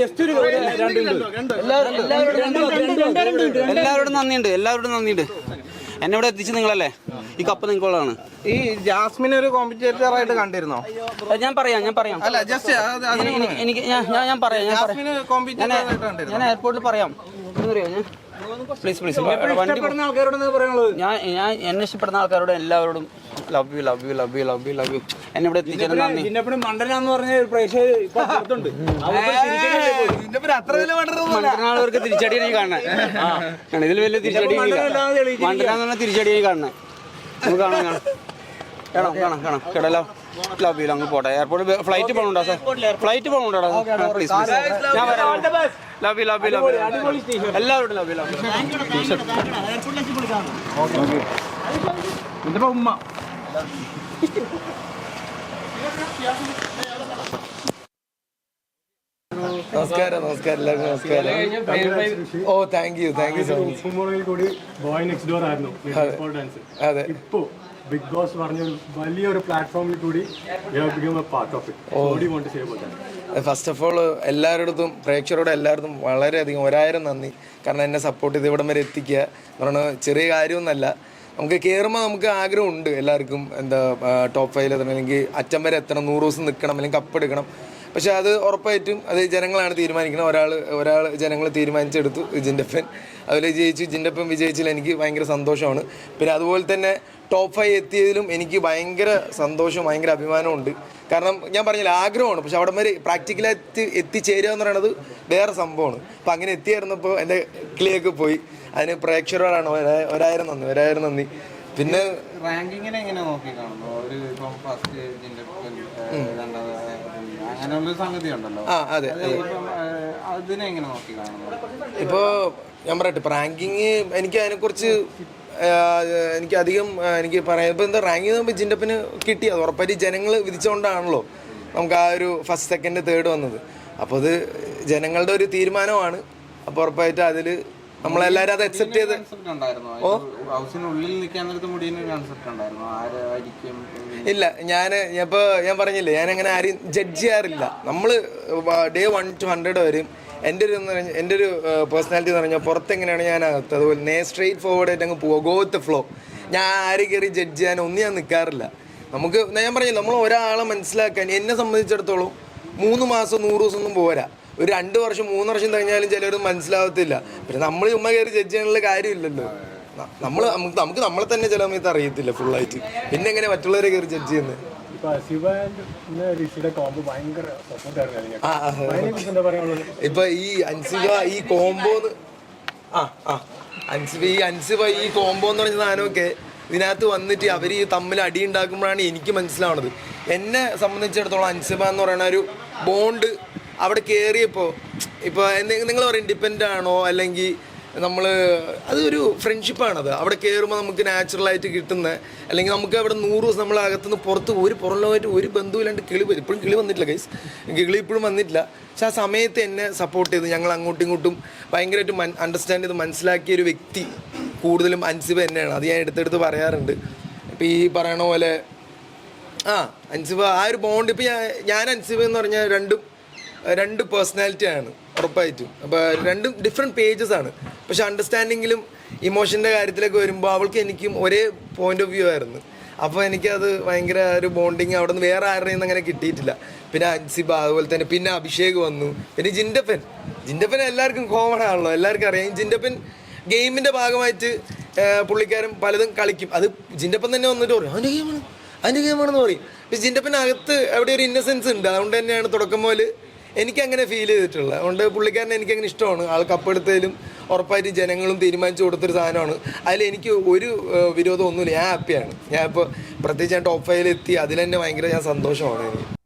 Just ഒരു എല്ലാവരോടും നന്ദിയുണ്ട് എല്ലാവരോടും നന്ദിയുണ്ട് എന്നെ ഇവിടെ എത്തിച്ച് നിങ്ങളല്ലേ ഈ കപ്പ് നിങ്ങളാണ് ഈ ജാസ്മിൻ ഒരു കോമ്പറ്റേറ്റർ ആയിട്ട് കണ്ടിരുന്നോ ഞാൻ പറയാം ഞാൻ പറയാം അല്ല ജസ്റ്റ് എനിക്ക് ഞാൻ ഞാൻ- പറയാം ഞാൻ പറയാം എയർപോർട്ടിൽ പറയാം ഞാൻ പ്ലീസ് പ്ലീസ് വണ്ടി ഞാൻ ഞാൻ എന്നെ ഇഷ്ടപ്പെടുന്ന ആൾക്കാരോട് എല്ലാവരോടും love you love you love you love you love you എന്നെ ഇവിടെ എത്തിച്ചതിന് നന്ദി. മണ്ഡലാന്ന് പറഞ്ഞ ഒരു പ്രേക്ഷകർ ഇപ്പൊ പുറത്തുണ്ട്. അവർക്ക് തിരിച്ചടിയല്ലേ പോയി. അത്ര വലിയ മണ്ടനാളവർക്ക് തിരിച്ചടി എനിക്ക് കാണാൻ ഇതിൽ വലിയ തിരിച്ചടി മണ്ഡലാന്ന് പറഞ്ഞ തിരിച്ചടിയായി കാണണേ നമുക്ക് കാണാം കാണാം. കാണാം കാണാം കാണാം. കേടല്ലോ ലവ് യു അങ്ങ് പോട്ടെ. എയർപോർട്ട് ഫ്ലൈറ്റ് പോകണുണ്ടോ സാർ ഫ്ലൈറ്റ് പോകണുണ്ടോ പ്ലീസ് പ്ലീസ് ഞാൻ വരാം. Love you love you love you എല്ലാവരോടും ലവ് യു ലവ് യു ഉമ്മ. നമസ്കാരം നമസ്കാരം എല്ലാവർക്കും നമസ്കാരം. ഓ thank you thank you so much കൂടി ബോയ് നെക്സ്റ്റ് ഡോർ ആയിരുന്നു ഡാൻസ് അതെ ഇപ്പോ ബിഗ് ബോസ് പറഞ്ഞ വലിയൊരു പ്ലാറ്റ്ഫോമിൽ കൂടി part of it won't say first of all എല്ലാവരോടും പ്രേക്ഷകരോട് എല്ലാവരും വളരെയധികം ഒരായിരം നന്ദി. കാരണം എന്നെ സപ്പോർട്ട് ചെയ്ത് ഇവിടം വരെ എത്തിക്കുക എന്ന് പറയുന്നത് ചെറിയ കാര്യമൊന്നുമല്ല. നമുക്ക് കയറുമ്പോൾ നമുക്ക് ആഗ്രഹമുണ്ട് എല്ലാവർക്കും എന്താ ടോപ്പ് ഫൈവിൽ എത്തണം. അല്ലെങ്കിൽ അറ്റം വരെ എത്തണം നൂറ് ദിവസം നിൽക്കണം അല്ലെങ്കിൽ കപ്പ് എടുക്കണം. പക്ഷേ അത് ഉറപ്പായിട്ടും അത് ജനങ്ങളാണ് തീരുമാനിക്കുന്നത്. ഒരാൾ ഒരാൾ ജനങ്ങൾ തീരുമാനിച്ചെടുത്തു ജിൻഡപ്പൻ അതിൽ ജയിച്ചു ജിൻഡപ്പൻ വിജയിച്ചതിൽ എനിക്ക് ഭയങ്കര സന്തോഷമാണ്. പിന്നെ അതുപോലെ തന്നെ ടോപ്പ് ഫൈവ് എത്തിയതിലും എനിക്ക് ഭയങ്കര സന്തോഷവും ഭയങ്കര അഭിമാനമുണ്ട് കാരണം ഞാൻ പറഞ്ഞില്ല ആഗ്രഹമാണ്. പക്ഷെ അവിടെ വരെ പ്രാക്ടിക്കലായിട്ട് എത്തിച്ചേരുക എന്ന് പറയുന്നത് വേറെ സംഭവമാണ്. അപ്പം അങ്ങനെ എത്തിയായിരുന്നപ്പോൾ എന്റെ കിളിയൊക്കെ പോയി. അതിന് പ്രേക്ഷകരോടാണ്. ഒരായിരം നന്ദി ഒരായിരം നന്ദി. പിന്നെ റാങ്കിങ്ങിനെ എങ്ങനെ നോക്കി കാണുന്നു? ഒരു ഇപ്പം ഫസ്റ്റ് അങ്ങനെയുള്ള സംഗതി ഉണ്ടല്ലോ. ആ അതെ. ഇപ്പം അതിനെ എങ്ങനെ നോക്കി കാണുന്നു? ഇപ്പോൾ ഞാൻ പറയട്ടെ ഇപ്പം റാങ്കിങ് എനിക്ക് അതിനെ കുറിച്ച് എനിക്ക് അധികം എനിക്ക് പറയാം ഇപ്പോൾ എന്താ റാങ്കിങ് നമ്മൾ ജിൻഡപ്പിന് കിട്ടി അത് ഉറപ്പായിട്ട് ജനങ്ങൾ വിധിച്ചുകൊണ്ടാണല്ലോ നമുക്ക് ആ ഒരു ഫസ്റ്റ് സെക്കൻഡ് തേർഡ് വന്നത്. അപ്പോൾ അത് ജനങ്ങളുടെ ഒരു തീരുമാനമാണ്. അപ്പോൾ ഉറപ്പായിട്ട് അതിൽ നമ്മളെല്ലാവരും അത് അക്സെപ്റ്റ് ചെയ്ത് കൺസെപ്റ്റ് ഉണ്ടായിരുന്നു. ഹൗസിനുള്ളിൽ നിൽക്കാൻ നേരത്ത് കൺസെപ്റ്റ് ഉണ്ടായിരുന്നു. ആരായിരിക്കും ഇല്ല ഞാൻ ഇപ്പോൾ ഞാൻ പറഞ്ഞില്ലേ ഞാൻ അങ്ങനെ ആരെയും ജഡ്ജ് ചെയ്യാറില്ല. നമ്മൾ ഡേ വൺ ടു ഹൺഡ്രഡ് വരും. എന്റെ ഒരു എന്റെ ഒരു പേഴ്സണാലിറ്റി എന്ന് പറഞ്ഞാൽ പുറത്തെങ്ങനെയാണ് ഞാൻ അകത്ത്? അതുപോലെ നേ സ്ട്രെയിറ്റ് ഫോർവേഡ് ആയിട്ട് അങ്ങ് പോവുക. ഗോ വിത്ത് ഫ്ലോ ഞാൻ ആരെ കയറി ജഡ്ജ് ചെയ്യാൻ ഒന്നും ഞാൻ നിൽക്കാറില്ല നമുക്ക് ഞാൻ പറഞ്ഞില്ല നമ്മൾ ഒരാളെ മനസ്സിലാക്കാൻ എന്നെ സംബന്ധിച്ചിടത്തോളം മൂന്ന് മാസം നൂറ് ദിവസം ഒന്നും പോരാ. ഒരു രണ്ട് വർഷം മൂന്ന് വർഷം കഴിഞ്ഞാലും ചിലർ മനസ്സിലാവത്തില്ല. പിന്നെ നമ്മൾ ചുമ്മ കയറി ജഡ്ജ് ചെയ്യാനുള്ള കാര്യമില്ലല്ലോ. നമ്മൾ നമുക്ക് നമുക്ക് നമ്മളെ തന്നെ ചില സമയത്ത് അറിയത്തില്ല ഫുള്ളായിട്ട് പിന്നെ എങ്ങനെ മറ്റുള്ളവരെ കയറി ജഡ്ജ് ചെയ്യുന്നത് ഇപ്പൊ ഈ അൻസിബ ഈ കോംബോ ആ ആ. അൻസിബ ഈ അൻസിബ ഈ കോംബോ എന്ന് പറഞ്ഞ സാധനമൊക്കെ ഇതിനകത്ത് വന്നിട്ട് അവർ ഈ തമ്മിൽ അടി ഉണ്ടാക്കുമ്പോഴാണ് എനിക്ക് മനസ്സിലാവുന്നത് എന്നെ സംബന്ധിച്ചിടത്തോളം അൻസിബ എന്ന് പറയുന്ന ഒരു ബോണ്ട് അവിടെ കയറിയപ്പോൾ ഇപ്പോൾ നിങ്ങൾ പറയും ഡിപ്പെൻഡ് ആണോ അല്ലെങ്കിൽ നമ്മൾ അതൊരു ഫ്രണ്ട്ഷിപ്പാണത് അവിടെ കയറുമ്പോൾ നമുക്ക് നാച്ചുറലായിട്ട് കിട്ടുന്ന അല്ലെങ്കിൽ നമുക്ക് അവിടെ നൂറ് ദിവസം നമ്മൾ അകത്തുനിന്ന് പുറത്ത് ഒരു പുറം ഒരു ബന്ധുവില്ലാണ്ട് കിളി വരും ഇപ്പോഴും കിളി വന്നിട്ടില്ല ഗൈസ് കിളി ഇപ്പോഴും വന്നിട്ടില്ല. പക്ഷെ ആ സമയത്ത് എന്നെ സപ്പോർട്ട് ചെയ്ത് ഞങ്ങൾ അങ്ങോട്ടും ഇങ്ങോട്ടും ഭയങ്കരമായിട്ട് മൻ അണ്ടർസ്റ്റാൻഡ് ചെയ്ത് മനസ്സിലാക്കിയ ഒരു വ്യക്തി കൂടുതലും അൻസിബ തന്നെയാണ്. അത് ഞാൻ എടുത്തെടുത്ത് പറയാറുണ്ട്. ഇപ്പോൾ ഈ പറയണ പോലെ ആ അൻസിബ ആ ഒരു ബോണ്ട് ഇപ്പം ഞാൻ ഞാൻ അൻസിബ എന്ന് പറഞ്ഞാൽ രണ്ടും രണ്ട് പേഴ്സണാലിറ്റിയാണ് ഉറപ്പായിട്ടും. അപ്പോൾ രണ്ടും ഡിഫറെന്റ് പേജസ് ആണ്. പക്ഷെ അണ്ടർസ്റ്റാൻഡിങ്ങിലും ഇമോഷന്റെ കാര്യത്തിലൊക്കെ വരുമ്പോൾ അവൾക്ക് എനിക്കും ഒരേ പോയിന്റ് ഓഫ് വ്യൂ ആയിരുന്നു. അപ്പോൾ എനിക്കത് ഭയങ്കര ഒരു ബോണ്ടിങ് അവിടെ നിന്ന് വേറെ ആരുടെയും നിന്ന് അങ്ങനെ കിട്ടിയിട്ടില്ല. പിന്നെ അൻസിബ അതുപോലെ തന്നെ പിന്നെ അഭിഷേക് വന്നു. പിന്നെ ജിൻഡപ്പൻ. ജിൻഡപ്പൻ എല്ലാവർക്കും കോമൺ ആണല്ലോ. എല്ലാവർക്കും അറിയാം. ജിൻഡപ്പൻ ഗെയിമിന്റെ ഭാഗമായിട്ട് പുള്ളിക്കാരൻ പലതും കളിക്കും. അത് ജിൻഡപ്പൻ തന്നെ വന്നിട്ട് പറയും അവന്റെ ഗെയിമാണ് അതിന്റെ ഗെയിമാണെന്ന് പറയും. പക്ഷെ ജിൻഡപ്പനകത്ത് അവിടെ ഒരു ഇന്നസെൻസ് ഉണ്ട്. അതുകൊണ്ട് തന്നെയാണ് തുടക്കം മുതൽ എനിക്ക് അങ്ങനെ ഫീൽ ചെയ്തിട്ടുള്ളത് അതുകൊണ്ട് പുള്ളിക്കാരനെ എനിക്കങ്ങനെ ഇഷ്ടമാണ്. ആൾ കപ്പെടുത്തതിലും ഉറപ്പായിട്ട് ജനങ്ങളും തീരുമാനിച്ചു കൊടുത്തൊരു സാധനമാണ്. അതിൽ എനിക്ക് ഒരു വിരോധമൊന്നുമില്ല. ഞാൻ ഹാപ്പിയാണ് ഞാൻ ഇപ്പോൾ പ്രത്യേകിച്ച് ഞാൻ ടോപ്പ് ഫൈവിൽ എത്തി അതിൽ ഭയങ്കര ഞാൻ സന്തോഷമാണ്. എനിക്ക്